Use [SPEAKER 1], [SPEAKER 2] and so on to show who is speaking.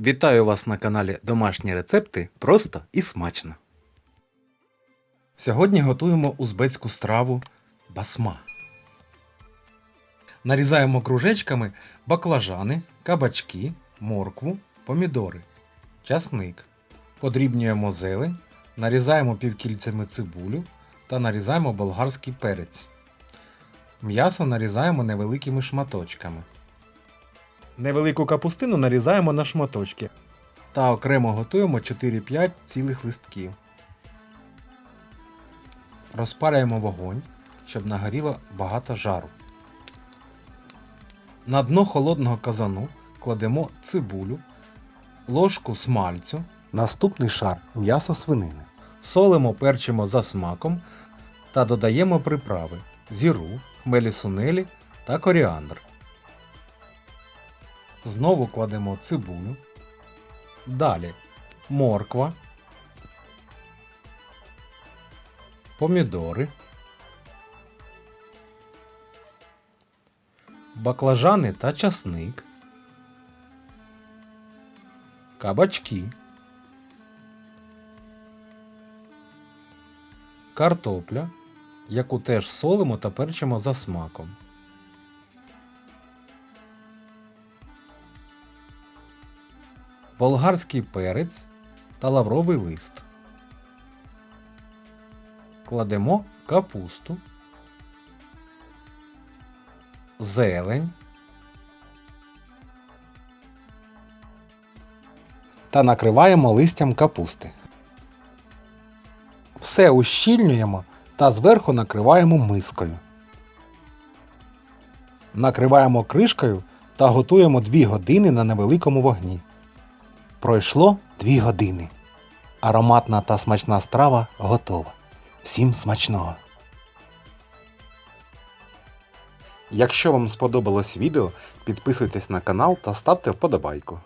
[SPEAKER 1] Вітаю вас на каналі Домашні рецепти просто і смачно. Сьогодні готуємо узбецьку страву басма. Нарізаємо кружечками баклажани, кабачки, моркву, помідори, часник. Подрібнюємо зелень, нарізаємо півкільцями цибулю та нарізаємо болгарський перець. М'ясо нарізаємо невеликими шматочками. Невелику капустину нарізаємо на шматочки та окремо готуємо 4-5 цілих листків. Розпалюємо вогонь, щоб нагоріло багато жару. На дно холодного казану кладемо цибулю, ложку смальцю, наступний шар м'ясо свинини. Солимо, перчимо за смаком та додаємо приправи зіру, хмелі сунелі та коріандр. Знову кладемо цибулю. Далі морква, помідори, баклажани та часник, кабачки, картопля, яку теж солимо та перчимо за смаком. Болгарський перець та лавровий лист. Кладемо капусту, зелень та накриваємо листям капусти. Все ущільнюємо та зверху накриваємо мискою. Накриваємо кришкою та готуємо 2 години на невеликому вогні. Пройшло 2 години. Ароматна та смачна страва готова. Всім смачного! Якщо вам сподобалось відео, підписуйтесь на канал та ставте вподобайку.